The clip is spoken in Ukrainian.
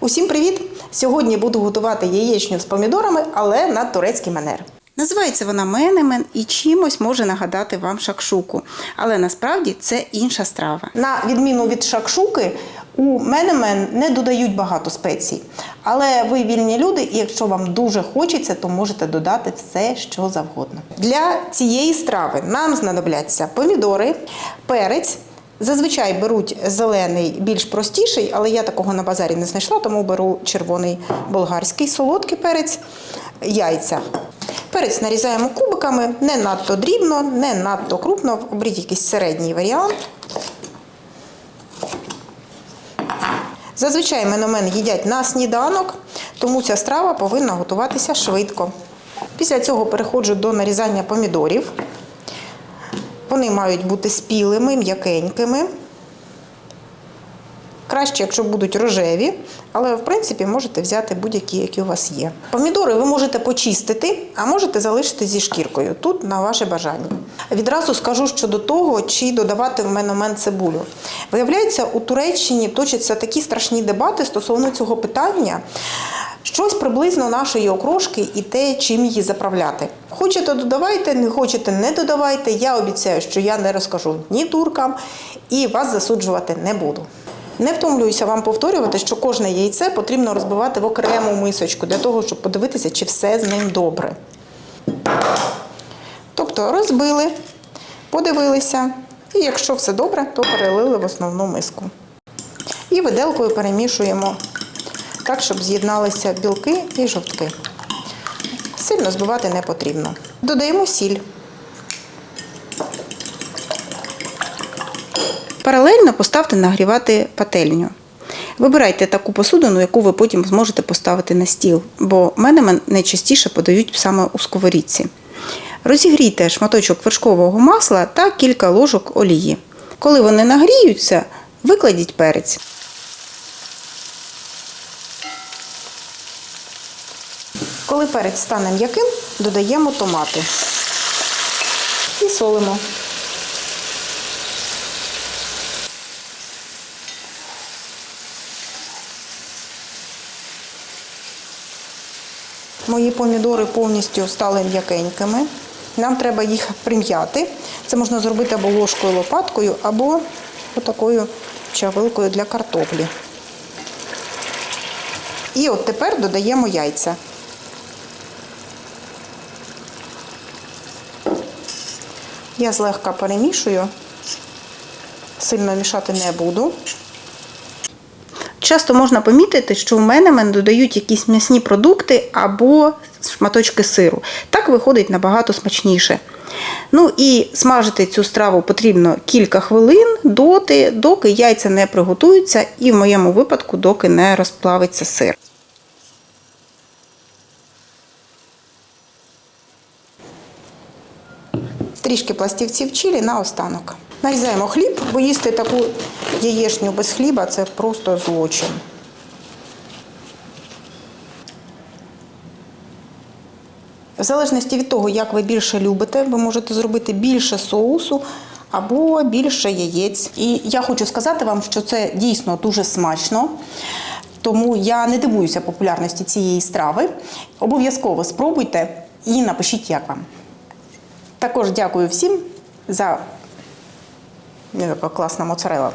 Усім привіт! Сьогодні буду готувати яєчню з помідорами, але на турецький манер. Називається вона менемен і чимось може нагадати вам шакшуку. Але насправді це інша страва. На відміну від шакшуки, у менемен не додають багато спецій. Але ви вільні люди, і якщо вам дуже хочеться, то можете додати все, що завгодно. Для цієї страви нам знадобляться помідори, перець. Зазвичай беруть зелений більш простіший, але я такого на базарі не знайшла, тому беру червоний болгарський солодкий перець, яйця. Перець нарізаємо кубиками, не надто дрібно, не надто крупно, оберіть якийсь середній варіант. Зазвичай меномен їдять на сніданок, тому ця страва повинна готуватися швидко. Після цього переходжу до нарізання помідорів. Вони мають бути спілими, м'якенькими. Краще, якщо будуть рожеві, але в принципі можете взяти будь-які, які у вас є. Помідори ви можете почистити, а можете залишити зі шкіркою. Тут на ваше бажання. Відразу скажу щодо того, чи додавати в меномен цибулю. Виявляється, у Туреччині точаться такі страшні дебати стосовно цього питання. Щось приблизно нашої окрошки і те, чим її заправляти. Хочете додавайте, не хочете не додавайте. Я обіцяю, що я не розкажу ні туркам і вас засуджувати не буду. Не втомлююся вам повторювати, що кожне яйце потрібно розбивати в окрему мисочку для того, щоб подивитися, чи все з ним добре. Тобто розбили, подивилися, і якщо все добре, то перелили в основну миску. І виделкою перемішуємо так, щоб з'єдналися білки і жовтки. Сильно збивати не потрібно. Додаємо сіль. Паралельно поставте нагрівати пательню. Вибирайте таку посудину, яку ви потім зможете поставити на стіл, бо менемен найчастіше подають саме у сковорідці. Розігрійте шматочок вершкового масла та кілька ложок олії. Коли вони нагріються, викладіть перець. Коли перець стане м'яким, додаємо томати і солимо. Мої помідори повністю стали м'якенькими. Нам треба їх прим'яти. Це можна зробити або ложкою лопаткою, або отакою чавилкою для картоплі. І от тепер додаємо яйця. Я злегка перемішую, сильно мішати не буду. Часто можна помітити, що в менемен додають якісь м'ясні продукти або шматочки сиру. Так виходить набагато смачніше. Ну і смажити цю страву потрібно кілька хвилин доти, доки яйця не приготуються, і в моєму випадку, доки не розплавиться сир. Трішки пластівців чилі на останок. Нарізаємо хліб, бо їсти таку яєшню без хліба це просто злочин. В залежності від того, як ви більше любите, ви можете зробити більше соусу або більше яєць. І я хочу сказати вам, що це дійсно дуже смачно. Тому я не дивуюся популярності цієї страви. Обов'язково спробуйте і напишіть, як вам. Також дякую всім за класна моцарела.